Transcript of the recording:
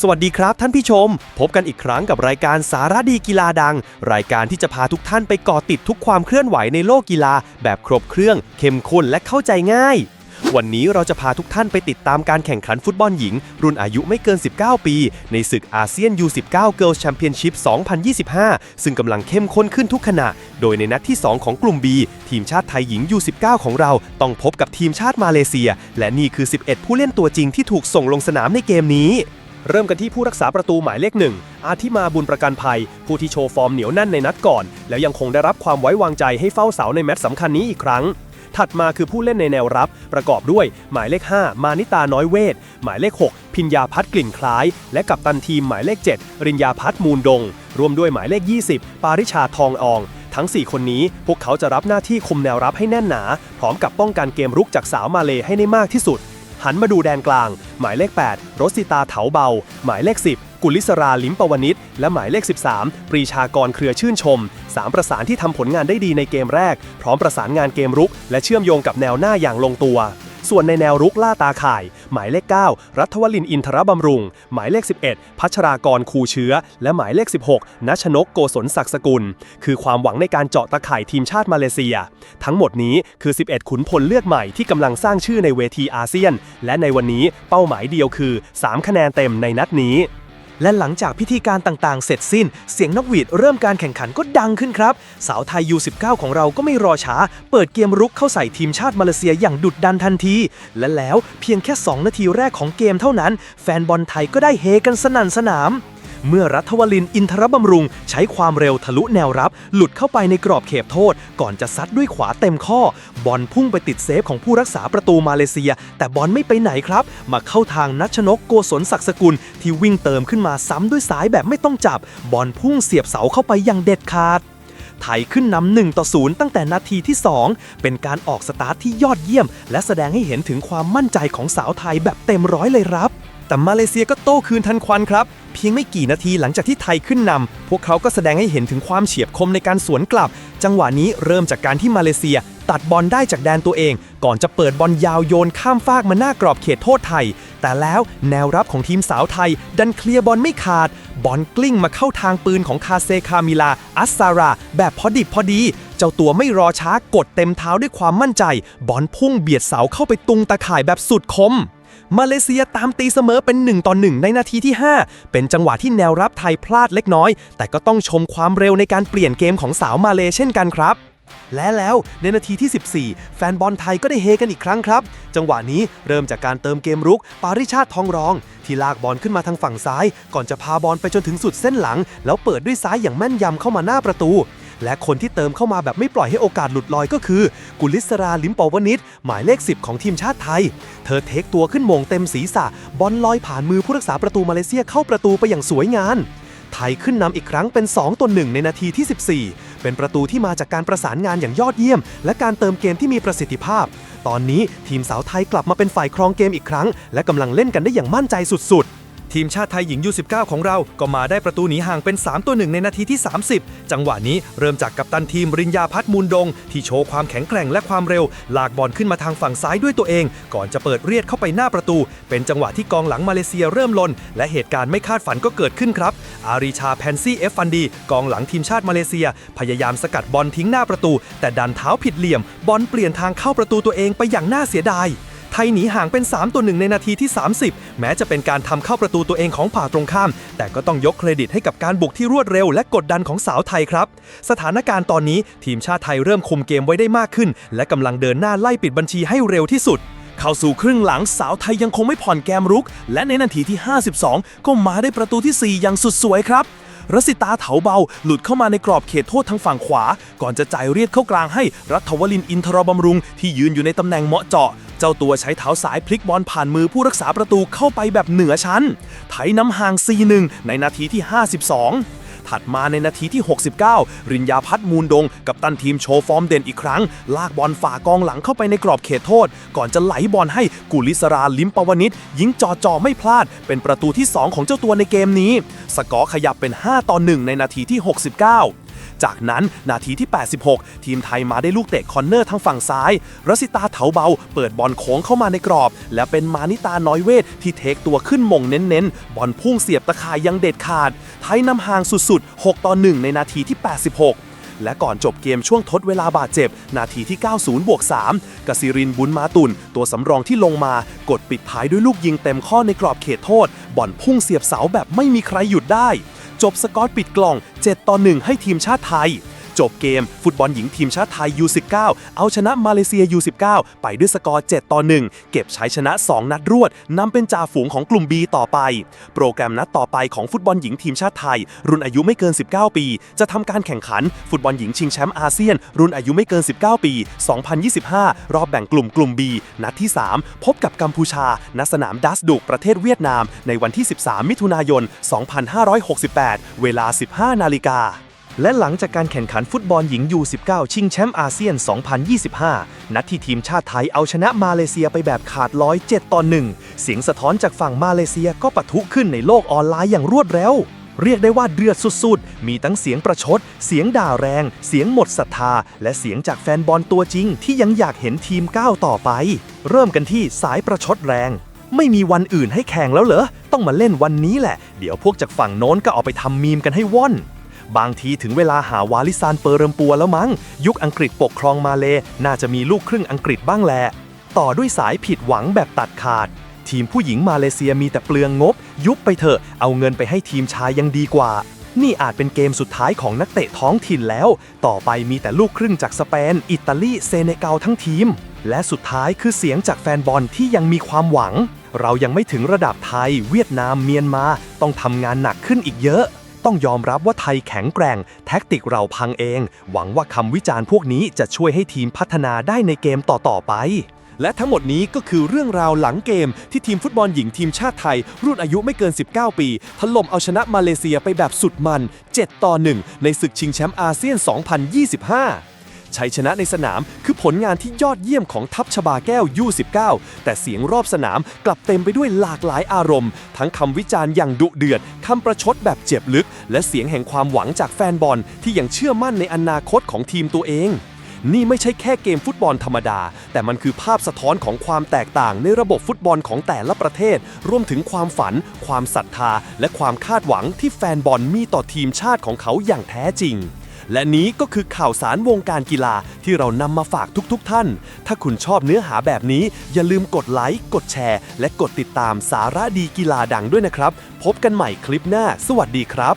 สวัสดีครับท่านผู้ชม พบกันอีกครั้งกับรายการสารดีกีฬาดัง รายการที่จะพาทุกท่านไปเกาะติดทุกความเคลื่อนไหวในโลกกีฬา แบบครบเครื่อง เข้มข้นและเข้าใจง่าย วันนี้เราจะพาทุกท่านไปติดตามการแข่งขันฟุตบอลหญิง รุ่นอายุไม่เกิน 19 ปี ในศึกอาเซียน U19 Girls Championship 2025 ซึ่งกำลังเข้มข้นขึ้นทุกขณะ โดยในนัดที่ 2 ของกลุ่ม B ทีมชาติไทยหญิง U19 ของเราต้องพบกับทีมชาติมาเลเซีย และนี่คือ 11 ผู้เล่นตัวจริงที่ถูกส่งลงสนามในเกมนี้ เริ่มกันที่ผู้รักษาประตูหมายเลขหนึ่ง อาทิมาบุญประกันภัย ผู้ที่โชว์ฟอร์มเหนียวแน่นในนัดก่อน แล้วยังคงได้รับความไว้วางใจให้เฝ้าเสาในแมตช์สำคัญนี้อีกครั้ง ถัดมาคือผู้เล่นในแนวรับ ประกอบด้วย หมายเลข 5 มานิตาน้อยเวท หมายเลข 6 พิญญาพัฒกลิ่นคล้าย และกัปตันทีมหมายเลข 7 ริญญาพัฒมูลดง รวมด้วยหมายเลข 20 ปาริชาทองอองทั้ง 4 คนนี้พวกเขาจะรับหน้าที่คุมแนวรับให้แน่นหนา พร้อมกับป้องกันเกมรุกจากสาวมาเลให้ได้มากที่สุด หันมาดูแดนกลาง หมายเลข 8 รสิตาเถาเบา หมายเลข 10 กุลิศราลิมปวนิชและหมายเลข 13 ปรีชากรเครือชื่นชม 3 ประสานที่ทำผลงานได้ดีในเกมแรก พร้อมประสานงานเกมรุก และเชื่อมโยงกับแนวหน้าอย่างลงตัว ส่วนในแนวรุกล่าตาข่าย หมายเลข 9 รัฐวลินอินทรบำรุง หมายเลข 11 พัชรากรคูเชื้อ และหมายเลข 16นัชนกโกศลศักสกุล คือความหวังในการเจาะตะข่ายทีมชาติมาเลเซีย ทั้งหมดนี้คือ 11 ขุนพลเลือกใหม่ที่กำลังสร้างชื่อในเวทีอาเซียน และในวันนี้เป้าหมายเดียวคือ 3 คะแนนเต็มในนัดนี้ และหลังจากพิธีการต่างๆ เสร็จสิ้น เสียงนกหวีดเริ่มการแข่งขันก็ดังขึ้นครับ สาวไทยยู19ของเราก็ไม่รอช้า เปิดเกมรุกเข้าใส่ทีมชาติมาเลเซียอย่างดุดดันทันที และแล้วเพียงแค่ 2 นาทีแรกของเกมเท่านั้น แฟนบอลไทยก็ได้เฮกันสนั่นสนาม เมื่อรัฐวลินอินทรบำรุง ใช้ความเร็วทะลุแนวรับ หลุดเข้าไปในกรอบเขตโทษ ก่อนจะซัดด้วยขวาเต็มข้อ บอลพุ่งไปติดเซฟของผู้รักษาประตูมาเลเซีย แต่บอลไม่ไปไหนครับ มาเข้าทางนัชนกโกศลศักสกุล ที่วิ่งเติมขึ้นมาซ้ำด้วยสายแบบไม่ต้องจับ บอลพุ่งเสียบเสาเข้าไปอย่างเด็ดขาดไทยขึ้นนำ1ต่อ0ตั้งแต่นาทีที่ 2 เป็นการออกสตาร์ทที่ยอดเยี่ยม และแสดงให้เห็นถึงความมั่นใจของสาวไทยแบบเต็มร้อยเลยครับ แต่มาเลเซียก็โต้คืนทันควันครับ เพียงไม่กี่นาทีหลังจากที่ไทยขึ้นนำพวกเขาก็แสดงให้เห็นถึงความเฉียบคมในการสวนกลับ จังหวะนี้เริ่มจากการที่มาเลเซีย ตัดบอลได้จากแดนตัวเอง ก่อนจะเปิดบอลยาวโยนข้ามฟากมาหน้ากรอบเขตโทษไทย แต่แล้วแนวรับของทีมสาวไทย ดันเคลียร์บอลไม่ขาด บอลกลิ้งมาเข้าทางปืนของคาเซคามิลาอัสซารา แบบพอดิบพอดี เจ้าตัวไม่รอช้ากดเต็มเท้าด้วยความมั่นใจ บอลพุ่งเบียดเสาเข้าไปตุงตะข่ายแบบสุดคม มาเลเซียตามตีเสมอเป็น 1 ต่อ 1 ในนาทีที่ 5 เป็นจังหวะที่แนวรับไทยพลาดเล็กน้อย แต่ก็ต้องชมความเร็วในการเปลี่ยนเกมของสาวมาเลเช่นกันครับ และแล้วในนาทีที่ 14 แฟนบอลไทยก็ได้เฮกันอีกครั้งครับ จังหวะนี้เริ่มจากการเติมเกมรุก ปาริชาติทองรอง ที่ลากบอลขึ้นมาทางฝั่งซ้าย ก่อนจะพาบอลไปจนถึงสุดเส้นหลัง แล้วเปิดด้วยซ้ายอย่างแม่นยำเข้ามาหน้าประตู และคนที่เติมเข้ามาแบบไม่ปล่อยให้โอกาสหลุดลอยก็คือ กุลิศราลิมปวนิชหมายเลข 10 ของทีมชาติไทย เธอเทคตัวขึ้นมงเต็มศีรษะ บอลลอยผ่านมือผู้รักษาประตูมาเลเซียเข้าประตูไปอย่างสวยงามไทยขึ้นนำอีกครั้งเป็น 2ต่อ1ในนาทีที่ 14 เป็นประตูที่มาจากการประสานงานอย่างยอดเยี่ยม และการเติมเกมที่มีประสิทธิภาพ ตอนนี้ทีมสาวไทยกลับมาเป็นฝ่ายครองเกมอีกครั้ง และกำลังเล่นกันได้อย่างมั่นใจสุดๆ ทีมชาติไทยหญิง U19 ของเรา ก็มาได้ประตูหนีห่างเป็น 3 ตัวหนึ่งในนาทีที่ 30 จังหวะนี้เริ่มจากกัปตันทีมริญญาพัฒน์มูลดง ที่โชว์ความแข็งแกร่งและความเร็ว ลากบอลขึ้นมาทางฝั่งซ้ายด้วยตัวเอง ก่อนจะเปิดเรียดเข้าไปหน้าประตู เป็นจังหวะที่กองหลังมาเลเซียเริ่มลน และเหตุการณ์ไม่คาดฝันก็เกิดขึ้นครับ อารีชาแพนซี่เอฟฟันดีกองหลังทีมชาติมาเลเซีย พยายามสกัดบอลทิ้งหน้าประตู แต่ดันเท้าผิดเหลี่ยม บอลเปลี่ยนทางเข้าประตูตัวเองไปอย่างน่าเสียดาย ไทยหนีห่างเป็น 3 ตัวหนึ่งในนาทีที่ 30 แม้จะเป็นการทำเข้าประตูตัวเองของผ่าตรงข้าม แต่ก็ต้องยกเครดิตให้กับการบุกที่รวดเร็วและกดดันของสาวไทยครับ สถานการณ์ตอนนี้ทีมชาติไทยเริ่มคุมเกมไว้ได้มากขึ้น และกำลังเดินหน้าไล่ปิดบัญชีให้เร็วที่สุดเข้าสู่ครึ่งหลังสาวไทยยังคงไม่ผ่อนแกมรุก และในนาทีที่ 52 ก็มาได้ประตูทีสี่4 อย่างสุดสวยครับรสิตาเถาเบา หลุดเข้ามาในกรอบเขตโทษทางฝั่งขวา ก่อนจะจ่ายเรียดเข้ากลางให้รัฐวลินอินทรบำรุง ที่ยืนอยู่ในตำแหน่งเหมาะเจาะ เจ้าตัวใช้เท้าสายพลิกบอลผ่านมือผู้รักษาประตูเข้าไปแบบเหนือชั้น ไถน้ำห่าง 4-1 ในนาทีที่ 52 ถัดมาในนาทีที่ 69 ริญญาพัฒมูลดง กับตันทีมโชว์ฟอร์มเด่นอีกครั้ง ลากบอลฝ่ากองหลังเข้าไปในกรอบเขตโทษ ก่อนจะไหลบอลให้กุลิศราลิมปวนิชยิงจ่อจอๆไม่พลาด เป็นประตูที่ 2 ของเจ้าตัวในเกมนี้ สกอร์ขยับเป็น 5 ต่อ 1 ในนาทีที่ 69 จากนั้นนาทีที่ 86 ทีมไทยมาได้ลูกเตะคอนเนอร์ทางฝั่งซ้าย รัสิตาเถาเบา เปิดบอลโค้งเข้ามาในกรอบ และเป็นมานิตาน้อยเวท ที่เทคตัวขึ้นมงเน้นๆ บอลพุ่งเสียบตะข่ายยังเด็ดขาด ไทยนำห่างสุดๆ 6 ต่อ 1 ในนาทีที่ 86และก่อนจบเกมช่วงทดเวลาบาดเจ็บ นาทีที่ 90 บวก 3กสิรินบุญมาตุน ตัวสำรองที่ลงมา กดปิดท้ายด้วยลูกยิงเต็มข้อในกรอบเขตโทษบอลพุ่งเสียบเสาแบบไม่มีใครหยุดได้ จบสกอร์ปิดกล่อง 7 ต่อ 1 ให้ทีมชาติไทย จบเกม ฟุตบอลหญิงทีมชาติไทย U19 เอาชนะมาเลเซีย U19 ไปด้วยสกอร์ 7 ต่อ 1 เก็บชัยชนะ 2 นัดรวดนำเป็นจ่าฝูงของกลุ่ม B ต่อไป โปรแกรมนัดต่อไปของฟุตบอลหญิงทีมชาติไทย รุ่นอายุไม่เกิน 19 ปี จะทำการแข่งขัน ฟุตบอลหญิงชิงแชมป์อาเซียน รุ่นอายุไม่เกิน 19 ปี 2025 รอบแบ่งกลุ่มกลุ่ม B นัดที่ 3 พบกับกัมพูชาณสนามดัสดุกประเทศเวียดนาม ในวันที่ 13 มิถุนายน 2568 เวลา 15 นาฬิกา และหลังจากการแข่งขันฟุตบอลหญิง U19 ชิงแชมป์อาเซียน 2025 นัดที่ทีมชาติไทยเอาชนะมาเลเซียไปแบบขาดร้อย7ต่อ1เสียงสะท้อนจากฝั่งมาเลเซียก็ปะทุขึ้นในโลกออนไลน์อย่างรวดเร็ว เรียกได้ว่าเดือดสุดๆ มีทั้งเสียงประชด เสียงด่าแรง เสียงหมดศรัทธา และเสียงจากแฟนบอลตัวจริง ที่ยังอยากเห็นทีมก้าวต่อไป เริ่มกันที่สายประชดแรงไม่มีวันอื่นให้แข่งแล้วเหรอ ต้องมาเล่นวันนี้แหละ เดี๋ยวพวกจากฝั่งโน้นก็เอาไปทำมีมกันให้ว่อน บางทีถึงเวลาหาวาลิซานเปอร์เรมปัวแล้วมั้ง ยุคอังกฤษปกครองมาเล น่าจะมีลูกครึ่งอังกฤษบ้างแหละ ต่อด้วยสายผิดหวังแบบตัดขาด ทีมผู้หญิงมาเลเซียมีแต่เปลืองงบ ยุบไปเถอะ เอาเงินไปให้ทีมชายยังดีกว่า นี่อาจเป็นเกมสุดท้ายของนักเตะท้องถิ่นแล้ว ต่อไปมีแต่ลูกครึ่งจากสเปน อิตาลี เซเนกัลทั้งทีม และสุดท้ายคือเสียงจากแฟนบอลที่ยังมีความหวัง เรายังไม่ถึงระดับไทย เวียดนาม เมียนมา ต้องทำงานหนักขึ้นอีกเยอะ ต้องยอมรับว่าไทยแข็งแกร่ง แท็กติกเราพังเอง หวังว่าคำวิจารณ์พวกนี้จะช่วยให้ทีมพัฒนาได้ในเกมต่อ ๆ ไป และทั้งหมดนี้ก็คือเรื่องราวหลังเกมที่ทีมฟุตบอลหญิงทีมชาติไทย รุ่นอายุไม่เกิน 19 ปีถล่มเอาชนะมาเลเซียไปแบบสุดมัน 7 ต่อ 1 ในศึกชิงแชมป์อาเซียน 2025 ชัยชนะในสนามคือผลงานที่ยอดเยี่ยมของทัพชบาแก้ว U19 แต่เสียงรอบสนามกลับเต็มไปด้วยหลากหลายอารมณ์ ทั้งคำวิจารณ์อย่างดุเดือด คำประชดแบบเจ็บลึก และเสียงแห่งความหวังจากแฟนบอลที่ยังเชื่อมั่นในอนาคตของทีมตัวเองนี่ไม่ใช่แค่เกมฟุตบอลธรรมดา แต่มันคือภาพสะท้อนของความแตกต่างในระบบฟุตบอลของแต่ละประเทศ รวมถึงความฝัน ความศรัทธา และความคาดหวังที่แฟนบอลมีต่อทีมชาติของเขาอย่างแท้จริง และนี้ก็คือข่าวสารวงการกีฬาที่เรานำมาฝากทุกๆทท่าน ถ้าคุณชอบเนื้อหาแบบนี้ อย่าลืมกดไลค์ กดแชร์ และกดติดตามสาระดีกีฬาดังด้วยนะครับ พบกันใหม่คลิปหน้า สวัสดีครับ